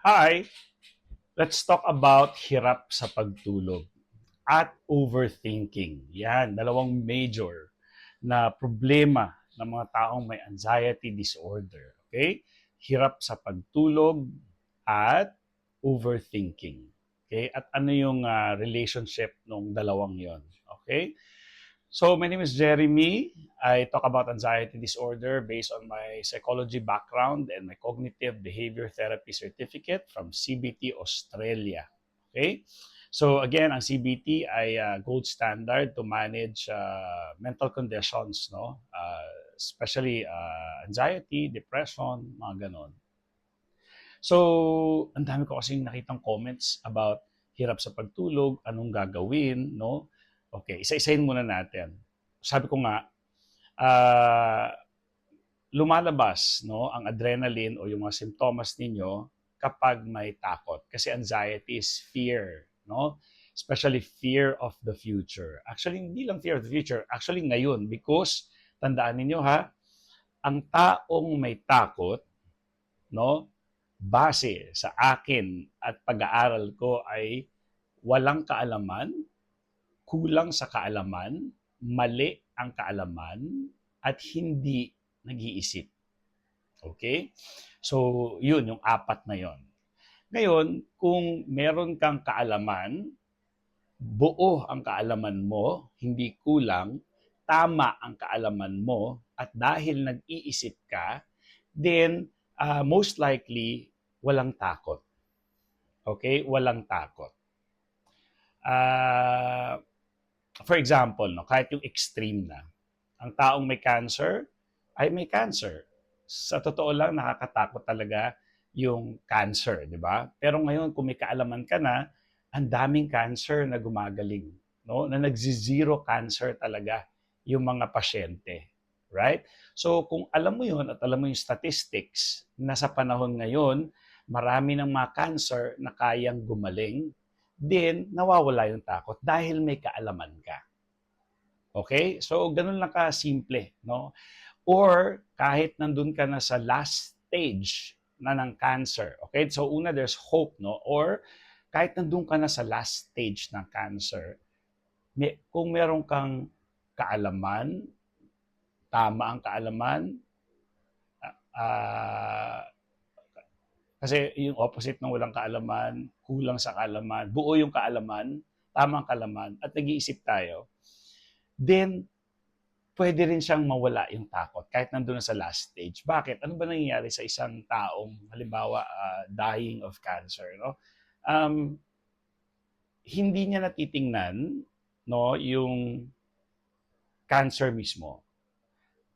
Hi! Let's talk about hirap sa pagtulog at overthinking. Yan, dalawang major na problema ng mga taong may anxiety disorder. Okay? Hirap sa pagtulog at overthinking. Okay? At ano yung ah, relationship ng dalawang yon? Okay? So, my name is Jeremy. I talk about anxiety disorder based on my psychology background and my cognitive behavior therapy certificate from CBT Australia. Okay? So, again, ang CBT ay uh, gold standard to manage uh, mental conditions, no? Uh, especially uh, anxiety, depression, mga ganon. So, ang dami ko kasing nakitang comments about hirap sa pagtulog, anong gagawin, no? Okay, isa-isahin muna natin. Sabi ko nga, ah, lumalabas no, ang adrenaline o yung mga simptomas ninyo kapag may takot. Kasi anxiety is fear, no? Especially fear of the future. Actually, hindi lang fear of the future. Actually, ngayon, because, tandaan ninyo ha, ang taong may takot, no, base sa akin at pag-aaral ko ay walang kaalaman, kulang sa kaalaman, mali ang kaalaman, at hindi nag-iisip. Okay? So, yun, yung apat na yon. Ngayon, kung meron kang kaalaman, buo ang kaalaman mo, hindi kulang, tama ang kaalaman mo, at dahil nag-iisip ka, then uh, most likely, walang takot. Okay? Walang takot. Uh, for example, no, kahit yung extreme na, ang taong may cancer ay may cancer. Sa totoo lang, nakakatakot talaga yung cancer, di ba? Pero ngayon, kung may kaalaman ka na, ang daming cancer na gumagaling, no? Na nagzi-zero cancer talaga yung mga pasyente. Right? So, kung alam mo yun at alam mo yung statistics na sa panahon ngayon, marami ng mga cancer na kayang gumaling, then nawawala yung takot dahil may kaalaman ka. Okay? So, ganun lang ka-simple, no? Or, kahit nandun ka na sa last stage na ng cancer, okay? So, una, there's hope, no? Or, kahit nandun ka na sa last stage ng cancer, may, kung meron kang kaalaman, tama ang kaalaman, uh, kasi yung opposite ng walang kaalaman, kulang sa kaalaman, buo yung kaalaman, tamang kaalaman, at nag-iisip tayo, then pwede rin siyang mawala yung takot kahit nandun na sa last stage. Bakit? Ano ba nangyayari sa isang taong halimbawa uh, dying of cancer, no? Um, hindi niya natitingnan no yung cancer mismo.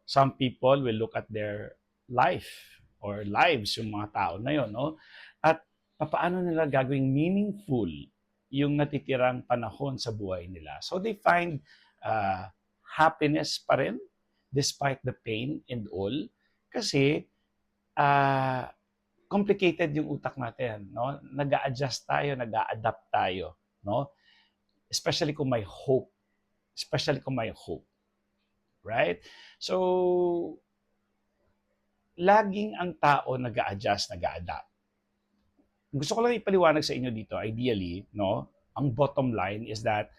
Some people will look at their life or lives yung mga tao na yon, no? At paano nila gagawing meaningful yung natitirang panahon sa buhay nila. So they find uh, happiness pa rin despite the pain and all kasi uh, complicated yung utak natin no? Nag-a-adjust tayo nag-a-adapt tayo no? Especially kung may hope. Especially kung may hope. Right? So laging ang tao nag-a-adjust nag-a-adapt gusto ko lang ipaliwanag sa inyo dito ideally no ang bottom line is that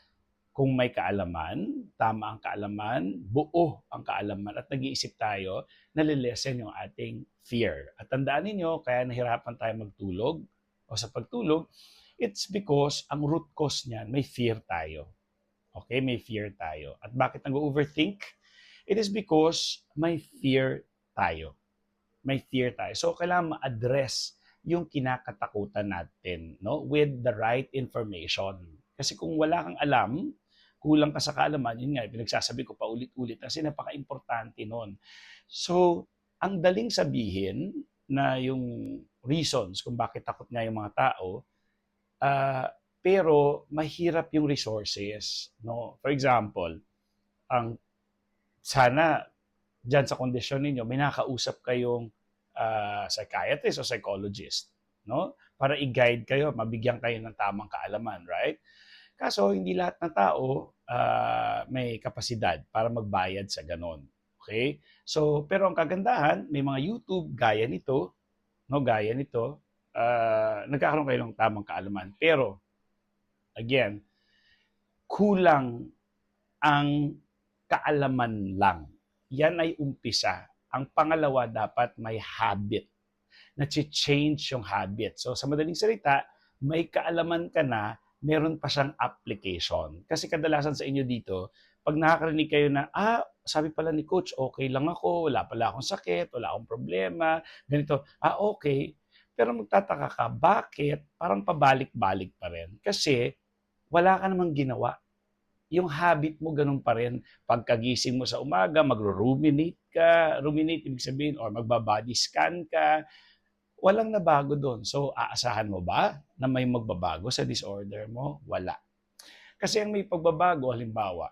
kung may kaalaman, tama ang kaalaman, buo ang kaalaman at nag-iisip tayo, nalilesen yung ating fear. At tandaan ninyo, kaya nahirapan tayo magtulog o sa pagtulog, it's because ang root cause niyan, may fear tayo. Okay, may fear tayo. At bakit nag-overthink? It is because may fear tayo. May fear tayo. So, kailangan ma-address yung kinakatakutan natin no with the right information. Kasi kung wala kang alam, kulang ka sa kaalaman, yun nga, pinagsasabi ko pa ulit-ulit kasi napaka-importante nun. So, ang daling sabihin na yung reasons kung bakit takot nga yung mga tao, uh, pero mahirap yung resources. No? For example, ang sana dyan sa kondisyon ninyo, may nakausap kayong uh, psychiatrist o psychologist no? para i-guide kayo, mabigyan kayo ng tamang kaalaman, right? Kaso hindi lahat ng tao uh, may kapasidad para magbayad sa ganon. Okay? So, pero ang kagandahan, may mga YouTube gaya nito, no, gaya nito, ah, nagkakaroon kayo ng tamang kaalaman. Pero, again, kulang ang kaalaman lang. Yan ay umpisa. Ang pangalawa, dapat may habit. na change yung habit. So, sa madaling salita, may kaalaman ka na, meron pa siyang application. Kasi kadalasan sa inyo dito, pag nakakarinig kayo na, ah, sabi pala ni coach, okay lang ako, wala pala akong sakit, wala akong problema, ganito, ah, okay. Pero magtataka ka, bakit? Parang pabalik-balik pa rin. Kasi, wala ka namang ginawa. Yung habit mo, ganun pa rin. Pagkagising mo sa umaga, magro-ruminate ka, ruminate, ibig sabihin, or magbabody scan ka, walang nabago doon. So, aasahan mo ba na may magbabago sa disorder mo? Wala. Kasi ang may pagbabago, halimbawa,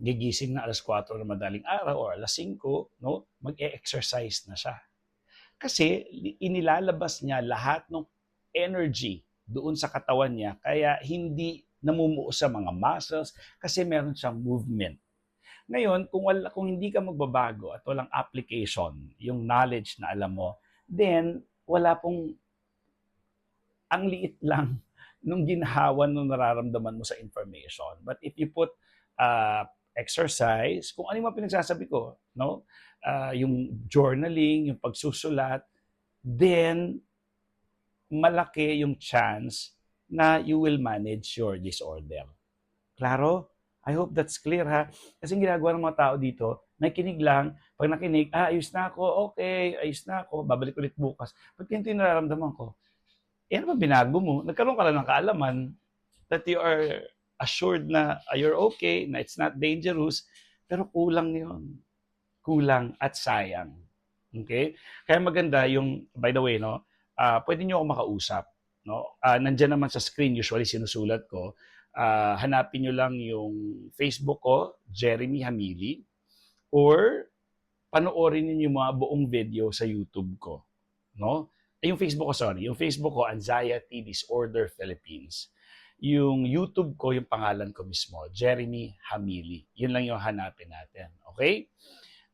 gigising na alas 4 na madaling araw or alas 5, no? mag-e-exercise na siya. Kasi inilalabas niya lahat ng energy doon sa katawan niya kaya hindi namumuo sa mga muscles kasi meron siyang movement. Ngayon, kung wala kung hindi ka magbabago at walang application, yung knowledge na alam mo, then wala pong ang liit lang nung ginhawan nung nararamdaman mo sa information. But if you put uh, exercise, kung ano yung pinagsasabi ko, no? Uh, yung journaling, yung pagsusulat, then malaki yung chance na you will manage your disorder. Klaro? I hope that's clear ha. Kasi ginagawa ng mga tao dito, nakikinig lang, pag nakinig, ah, ayos na ako, okay, ayos na ako, babalik ulit bukas. Ba't ganito yung nararamdaman ko? Eh, ano ba binago mo? Nagkaroon ka lang ng kaalaman that you are assured na uh, you're okay, na it's not dangerous, pero kulang yon Kulang at sayang. Okay? Kaya maganda yung, by the way, no, uh, pwede nyo ako makausap. No? Uh, nandyan naman sa screen, usually sinusulat ko, uh, hanapin nyo lang yung Facebook ko, Jeremy Hamili, or panoorin niyo yung mga buong video sa YouTube ko. No? Ay, yung Facebook ko, sorry. Yung Facebook ko, Anxiety Disorder Philippines. Yung YouTube ko, yung pangalan ko mismo, Jeremy Hamili. Yun lang yung hanapin natin. Okay?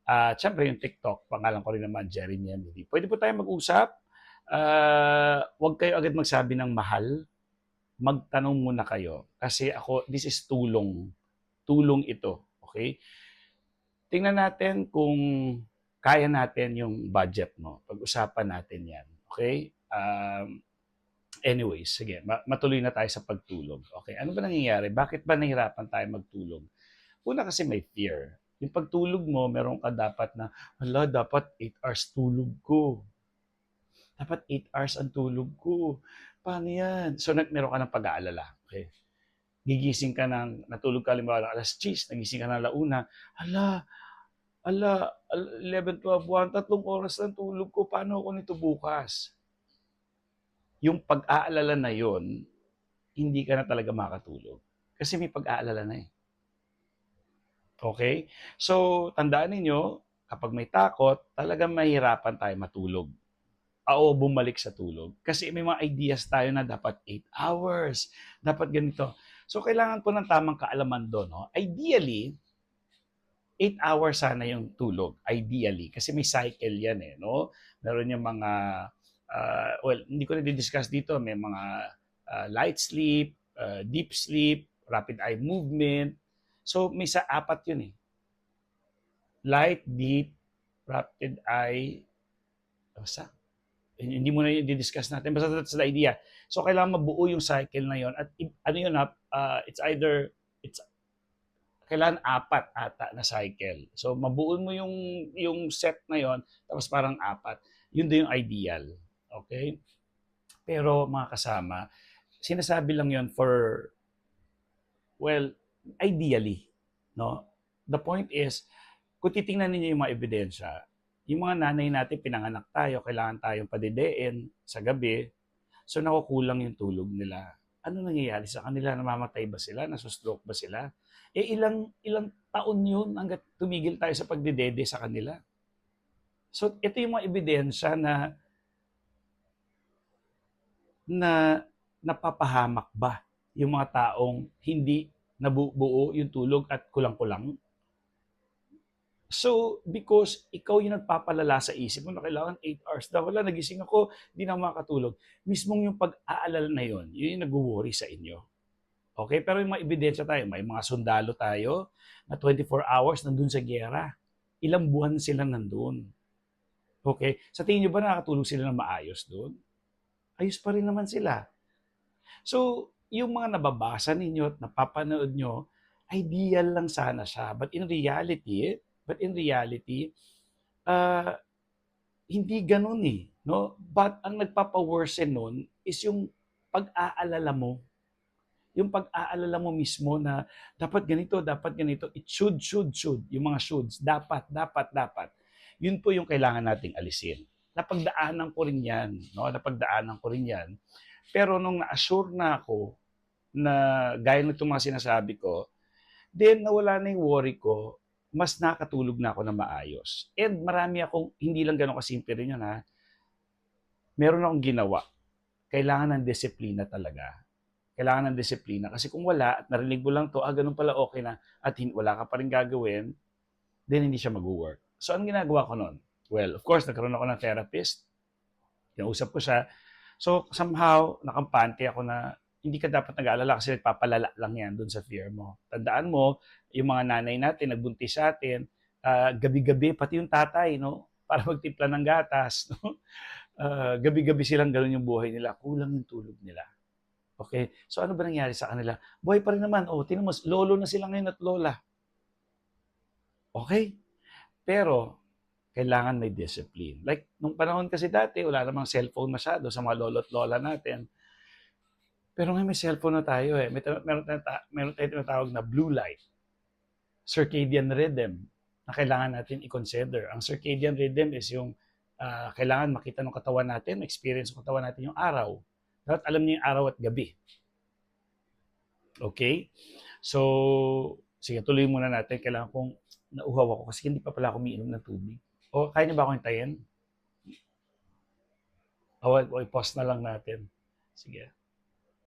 Uh, syempre yung TikTok, pangalan ko rin naman, Jeremy Hamili. Pwede po tayo mag-usap. Uh, huwag kayo agad magsabi ng mahal. Magtanong muna kayo. Kasi ako, this is tulong. Tulong ito. Okay? tingnan natin kung kaya natin yung budget mo. Pag-usapan natin yan. Okay? Um, anyways, sige, matuloy na tayo sa pagtulog. Okay, ano ba nangyayari? Bakit ba nahirapan tayo magtulog? Una kasi may fear. Yung pagtulog mo, meron ka dapat na, hala, dapat 8 hours tulog ko. Dapat 8 hours ang tulog ko. Paano yan? So, meron ka ng pag-aalala. Okay? gigising ka ng, natulog ka limbawa ng alas 10, nagising ka ng launa, ala, ala, 11, 12, 1, tatlong oras lang tulog ko, paano ako nito bukas? Yung pag-aalala na yon hindi ka na talaga makatulog. Kasi may pag-aalala na eh. Okay? So, tandaan ninyo, kapag may takot, talagang mahirapan tayo matulog. O bumalik sa tulog. Kasi may mga ideas tayo na dapat 8 hours, dapat ganito. So, kailangan po ng tamang kaalaman doon. No? Ideally, 8 hours sana yung tulog. Ideally. Kasi may cycle yan eh. No? Meron yung mga, uh, well, hindi ko na discuss dito. May mga uh, light sleep, uh, deep sleep, rapid eye movement. So, may sa apat yun eh. Light, deep, rapid eye, basta, hindi mo na yung discuss natin. Basta that's the idea. So, kailangan mabuo yung cycle na yon At ano yun, uh, it's either, it's kailangan apat ata na cycle. So, mabuo mo yung, yung set na yon tapos parang apat. Yun din yung ideal. Okay? Pero, mga kasama, sinasabi lang yon for, well, ideally. No? The point is, kung titingnan ninyo yung mga ebidensya, yung mga nanay natin, pinanganak tayo, kailangan tayong padidein sa gabi, so nakukulang yung tulog nila. Ano nangyayari sa kanila? Namamatay ba sila? Nasustroke ba sila? Eh ilang, ilang taon yun hanggat tumigil tayo sa pagdidede sa kanila. So ito yung mga ebidensya na na napapahamak ba yung mga taong hindi nabubuo yung tulog at kulang-kulang So, because ikaw yung nagpapalala sa isip mo na kailangan 8 hours daw. Wala, nagising ako, di na ako makakatulog. Mismong yung pag-aalala na yun, yun yung nag-worry sa inyo. Okay? Pero yung mga ebidensya tayo, may mga sundalo tayo na 24 hours nandun sa gera. Ilang buwan sila nandun. Okay? Sa tingin nyo ba nakakatulog sila na maayos doon? Ayos pa rin naman sila. So, yung mga nababasa ninyo at napapanood nyo, ideal lang sana siya. But in reality, but in reality, uh, hindi ganun eh. No? But ang nagpapa-worsen nun is yung pag-aalala mo. Yung pag-aalala mo mismo na dapat ganito, dapat ganito. It should, should, should. Yung mga shoulds. Dapat, dapat, dapat. Yun po yung kailangan nating alisin. Napagdaanan ko rin yan. No? Napagdaanan ko rin yan. Pero nung na-assure na ako na gaya ng mga sinasabi ko, then nawala na yung worry ko, mas nakatulog na ako na maayos. And marami akong, hindi lang ganun kasimple rin yun ha, meron akong ginawa. Kailangan ng disiplina talaga. Kailangan ng disiplina. Kasi kung wala, at narinig mo lang to, ah, ganun pala okay na, at wala ka pa rin gagawin, then hindi siya mag-work. So, anong ginagawa ko nun? Well, of course, nagkaroon ako ng therapist. Kinausap ko siya. So, somehow, nakampante ako na hindi ka dapat nag-aalala kasi nagpapalala lang yan dun sa fear mo. Tandaan mo, yung mga nanay natin, nagbuntis sa atin, ah, gabi-gabi, pati yung tatay, no? Para magtimpla ng gatas, no? Ah, gabi-gabi silang ganun yung buhay nila. Kulang yung tulog nila. Okay? So, ano ba nangyari sa kanila? Buhay pa rin naman. Oh, tinan lolo na sila ngayon at lola. Okay? Pero, kailangan may discipline. Like, nung panahon kasi dati, wala namang cellphone masyado sa mga lolo at lola natin. Pero ngayon may cellphone na tayo eh. May, meron, tayo, meron tayo tinatawag na blue light. Circadian rhythm na kailangan natin i-consider. Ang circadian rhythm is yung uh, kailangan makita ng katawan natin, experience ng katawan natin yung araw. Dapat alam niyo yung araw at gabi. Okay? So, sige, tuloy muna natin. Kailangan kong nauhaw ako kasi hindi pa pala ako umiinom ng tubig. O, kaya niyo ba akong hintayin? O, o, i-pause na lang natin. Sige.